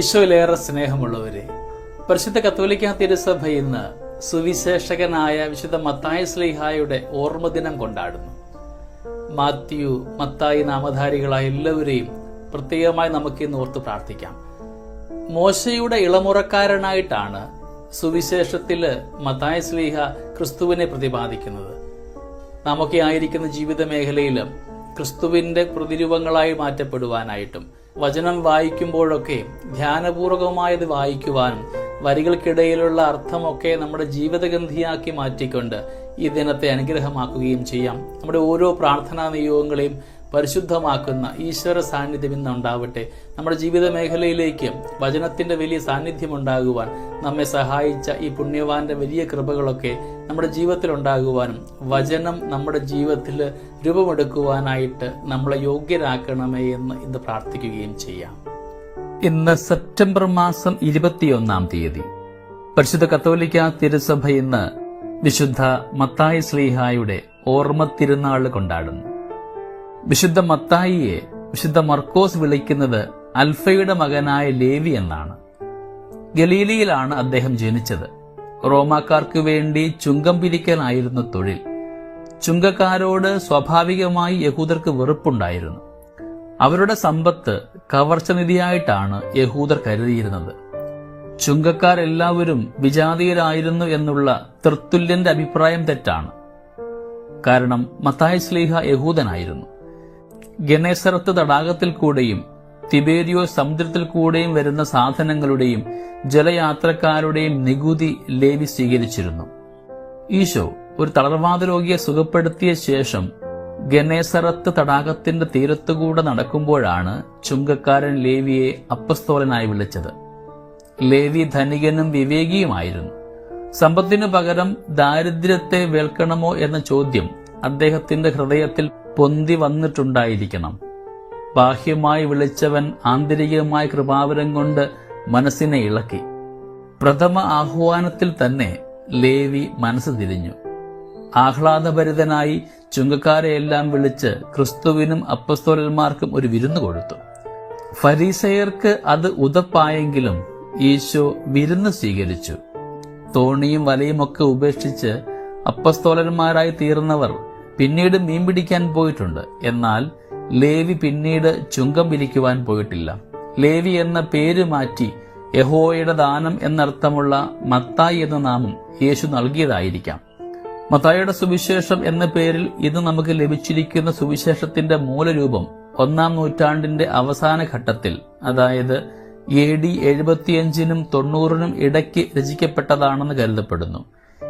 ഈശോയിലേറെ സ്നേഹമുള്ളവരെ പരിശുദ്ധ കത്തോലിക്ക തിരുസഭ ഇന്ന് സുവിശേഷകനായ വിശുദ്ധ മത്തായ സ്ലീഹായുടെ ഓർമ്മദിനം കൊണ്ടാടുന്നു. മാത്യു മത്തായി നാമധാരികളായ എല്ലാവരെയും പ്രത്യേകമായി നമുക്ക് ഇന്ന് ഓർത്ത് പ്രാർത്ഥിക്കാം. മോശയുടെ ഇളമുറക്കാരനായിട്ടാണ് സുവിശേഷത്തിൽ മത്തായ സ്ലീഹ ക്രിസ്തുവിനെ പ്രതിപാദിക്കുന്നത്. നമുക്ക് ആയിരിക്കുന്ന ജീവിത മേഖലയിലും ക്രിസ്തുവിന്റെ പ്രതിരൂപങ്ങളായി മാറ്റപ്പെടുവാനായിട്ടും വചനം വായിക്കുമ്പോഴൊക്കെ ധ്യാനപൂർവകമായത് വായിക്കുവാനും വരികൾക്കിടയിലുള്ള അർത്ഥമൊക്കെ നമ്മുടെ ജീവിതഗന്ധിയാക്കി മാറ്റിക്കൊണ്ട് ഈ ദിനത്തെ അനുഗ്രഹമാക്കുകയും ചെയ്യാം. നമ്മുടെ ഓരോ പ്രാർത്ഥനാ നിയോഗങ്ങളെയും പരിശുദ്ധമാക്കുന്ന ഈശ്വര സാന്നിധ്യം ഇന്ന് ഉണ്ടാവട്ടെ നമ്മുടെ ജീവിത മേഖലയിലേക്ക് വചനത്തിന്റെ വലിയ സാന്നിധ്യം ഉണ്ടാകുവാൻ നമ്മെ സഹായിച്ച ഈ പുണ്യവാന്റെ വലിയ കൃപകളൊക്കെ നമ്മുടെ ജീവിതത്തിൽ ഉണ്ടാകുവാനും വചനം നമ്മുടെ ജീവിതത്തിൽ രൂപമെടുക്കുവാനായിട്ട് നമ്മളെ യോഗ്യരാക്കണമേ എന്ന് ഇന്ന് പ്രാർത്ഥിക്കുകയും ചെയ്യാം. ഇന്ന് സെപ്റ്റംബർ മാസം ഇരുപത്തിയൊന്നാം തീയതി പരിശുദ്ധ കത്തോലിക്ക തിരുസഭ ഇന്ന് വിശുദ്ധ മത്തായി സ്ലീഹായുടെ ഓർമ്മ തിരുനാൾ കൊണ്ടാടുന്നു. വിശുദ്ധ മത്തായിയെ വിശുദ്ധ മർക്കോസ് വിളിക്കുന്നത് അൽഫയുടെ മകനായ ലേവി എന്നാണ്. ഗലീലിയിലാണ് അദ്ദേഹം ജനിച്ചത്. റോമാക്കാർക്ക് വേണ്ടി ചുങ്കം പിരിക്കലായിരുന്നു തൊഴിൽ. ചുങ്കക്കാരോട് സ്വാഭാവികമായി യഹൂദർക്ക് വെറുപ്പുണ്ടായിരുന്നു. അവരുടെ സമ്പത്ത് കവർച്ച നിധിയായിട്ടാണ് യഹൂദർ കരുതിയിരുന്നത്. ചുങ്കക്കാരെല്ലാവരും വിജാതീയരായിരുന്നു എന്നുള്ള തൃത്തുല്യന്റെ അഭിപ്രായം തെറ്റാണ്. കാരണം മത്തായ സ്ലീഹ യഹൂദനായിരുന്നു. ഗണേസറത്ത് തടാകത്തിൽ കൂടെയും തിബേരിയോ സമുദ്രത്തിൽ കൂടെയും വരുന്ന സാധനങ്ങളുടെയും ജലയാത്രക്കാരുടെയും നികുതി ലേവി സ്വീകരിച്ചിരുന്നു. ഈശോ ഒരു തളർവാദ രോഗിയെ സുഖപ്പെടുത്തിയ ശേഷം ഗനേസറത്ത് തടാകത്തിന്റെ തീരത്തുകൂടെ നടക്കുമ്പോഴാണ് ചുങ്കക്കാരൻ ലേവിയെ അപ്പസ്തോലനായി വിളിച്ചത്. ലേവി ധനികനും വിവേകിയുമായിരുന്നു. സമ്പത്തിനു പകരം ദാരിദ്ര്യത്തെ വേൽക്കണമോ എന്ന ചോദ്യം അദ്ദേഹത്തിന്റെ ഹൃദയത്തിൽ പൊന്തി വന്നിട്ടുണ്ടായിരിക്കണം. ബാഹ്യമായി വിളിച്ചവൻ ആന്തരികമായ കൃപാവരം കൊണ്ട് മനസ്സിനെ ഇളക്കി. പ്രഥമ ആഹ്വാനത്തിൽ തന്നെ ലേവി മനസ്സ് തിരിഞ്ഞു. ആഹ്ലാദഭരിതനായി ചുങ്കക്കാരെയെല്ലാം വിളിച്ച് ക്രിസ്തുവിനും അപ്പസ്തോലന്മാർക്കും ഒരു വിരുന്ന് കൊടുത്തു. ഫരീസയർക്ക് അത് ഉതപ്പായെങ്കിലും ഈശോ വിരുന്ന് സ്വീകരിച്ചു. തോണിയും വലയുമൊക്കെ ഉപേക്ഷിച്ച് അപ്പസ്തോലന്മാരായി തീർന്നവർ പിന്നീട് മീൻ പിടിക്കാൻ പോയിട്ടുണ്ട്. എന്നാൽ ലേവി പിന്നീട് ചുങ്കം പിരിക്കുവാൻ പോയിട്ടില്ല. ലേവി എന്ന പേര് മാറ്റി യഹോയുടെ ദാനം എന്നർത്ഥമുള്ള മത്തായി എന്ന നാമം യേശു നൽകിയതായിരിക്കാം. മത്തായിയുടെ സുവിശേഷം എന്ന പേരിൽ ഇത് നമുക്ക് ലഭിച്ചിരിക്കുന്ന സുവിശേഷത്തിന്റെ മൂലരൂപം ഒന്നാം നൂറ്റാണ്ടിന്റെ അവസാന ഘട്ടത്തിൽ അതായത് എ ഡി എഴുപത്തിയഞ്ചിനും തൊണ്ണൂറിനും ഇടയ്ക്ക് രചിക്കപ്പെട്ടതാണെന്ന് കരുതപ്പെടുന്നു.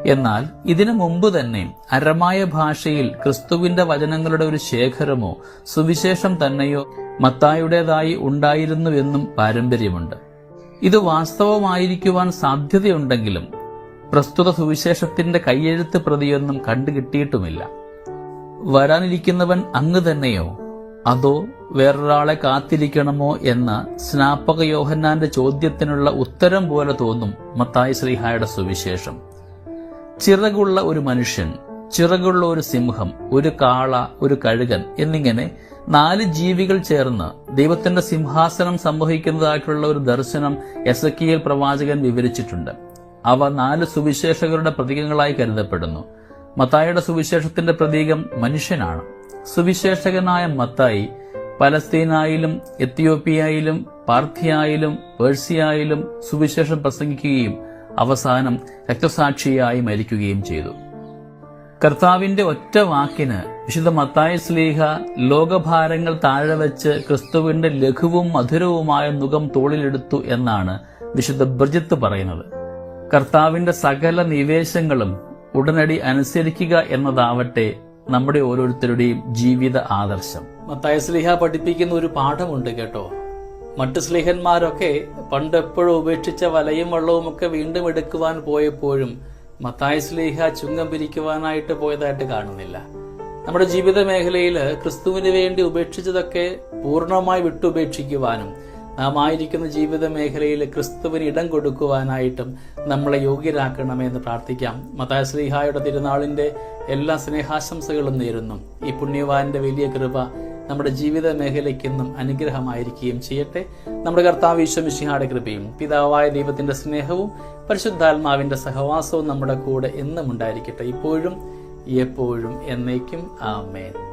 എന്നാൽ ഇതിനു മുമ്പ് തന്നെ അരമായ ഭാഷയിൽ ക്രിസ്തുവിന്റെ വചനങ്ങളുടെ ഒരു ശേഖരമോ സുവിശേഷം തന്നെയോ മത്തായുടേതായി ഉണ്ടായിരുന്നുവെന്നും പാരമ്പര്യമുണ്ട്. ഇത് വാസ്തവമായിരിക്കുവാൻ സാധ്യതയുണ്ടെങ്കിലും പ്രസ്തുത സുവിശേഷത്തിന്റെ കയ്യെഴുത്ത് പ്രതിയൊന്നും കണ്ടുകിട്ടിയിട്ടുമില്ല. വരാനിരിക്കുന്നവൻ അങ്ങ് തന്നെയോ? അതോ വേറൊരാളെ കാത്തിരിക്കണമോ എന്ന സ്നാപക യോഹന്നാന്റെ ചോദ്യത്തിനുള്ള ഉത്തരം പോലെ തോന്നും മത്തായി ശ്രീഹായുടെ സുവിശേഷം. ചിറകുള്ള ഒരു മനുഷ്യൻ ചിറകുള്ള ഒരു സിംഹം ഒരു കാള ഒരു കഴുകൻ എന്നിങ്ങനെ നാല് ജീവികൾ ചേർന്ന് ദൈവത്തിന്റെ സിംഹാസനം സംവഹിക്കുന്നതായിട്ടുള്ള ഒരു ദർശനം എസക്കിയൽ പ്രവാചകൻ വിവരിച്ചിട്ടുണ്ട്. അവ നാല് സുവിശേഷകരുടെ പ്രതീകങ്ങളായി കരുതപ്പെടുന്നു. മത്തായിയുടെ സുവിശേഷത്തിന്റെ പ്രതീകം മനുഷ്യനാണ്. സുവിശേഷകനായ മത്തായി പലസ്തീനായാലും എത്തിയോപ്യയിലും പാർത്ഥിയായാലും പേഴ്സിയായാലും സുവിശേഷം പ്രസംഗിക്കുകയും അവസാനം രക്തസാക്ഷിയായി മരിക്കുകയും ചെയ്തു. കർത്താവിന്റെ ഒറ്റ വാക്കിന് വിശുദ്ധ മത്തായ സ്ലീഹ ലോകഭാരങ്ങൾ താഴെ വെച്ച് ക്രിസ്തുവിന്റെ ലഘുവും മധുരവുമായ മുഖം തോളിലെടുത്തു എന്നാണ് വിശുദ്ധ ബ്രജിത്ത് പറയുന്നത്. കർത്താവിന്റെ സകല നിവേശങ്ങളും ഉടനടി അനുസരിക്കുക എന്നതാവട്ടെ നമ്മുടെ ഓരോരുത്തരുടെയും ജീവിത ആദർശം. മത്തായ സ്ലീഹ പഠിപ്പിക്കുന്ന ഒരു പാഠമുണ്ട് കേട്ടോ. മറ്റു സ്ലിഹന്മാരൊക്കെ പണ്ട് ഉപേക്ഷിച്ച വലയും വള്ളവും ഒക്കെ വീണ്ടും എടുക്കുവാൻ പോയപ്പോഴും മത്തായ സ്ലീഹ ചുങ്കം പിരിക്കുവാനായിട്ട് പോയതായിട്ട് കാണുന്നില്ല. നമ്മുടെ ജീവിത മേഖലയിൽ ക്രിസ്തുവിന് വേണ്ടി ഉപേക്ഷിച്ചതൊക്കെ പൂർണമായി വിട്ടുപേക്ഷിക്കുവാനും നാം ആയിരിക്കുന്ന ജീവിത മേഖലയിൽ ക്രിസ്തുവിന് ഇടം കൊടുക്കുവാനായിട്ടും നമ്മളെ യോഗ്യരാക്കണമെന്ന് പ്രാർത്ഥിക്കാം. മതായ ശ്രീഹായുടെ തിരുനാളിന്റെ എല്ലാ സ്നേഹാശംസകളും നേരുന്നു. ഈ പുണ്യവാന്റെ വലിയ കൃപ നമ്മുടെ ജീവിത മേഖലയ്ക്കെന്നും അനുഗ്രഹമായിരിക്കുകയും ചെയ്യട്ടെ. നമ്മുടെ കർത്താവ് ഈശ്വമിഷിഹാടെ കൃപയും പിതാവായ ദൈവത്തിന്റെ സ്നേഹവും പരിശുദ്ധാത്മാവിന്റെ സഹവാസവും നമ്മുടെ കൂടെ എന്നും ഉണ്ടായിരിക്കട്ടെ. ഇപ്പോഴും എപ്പോഴും എന്നേക്കും. ആമേൻ.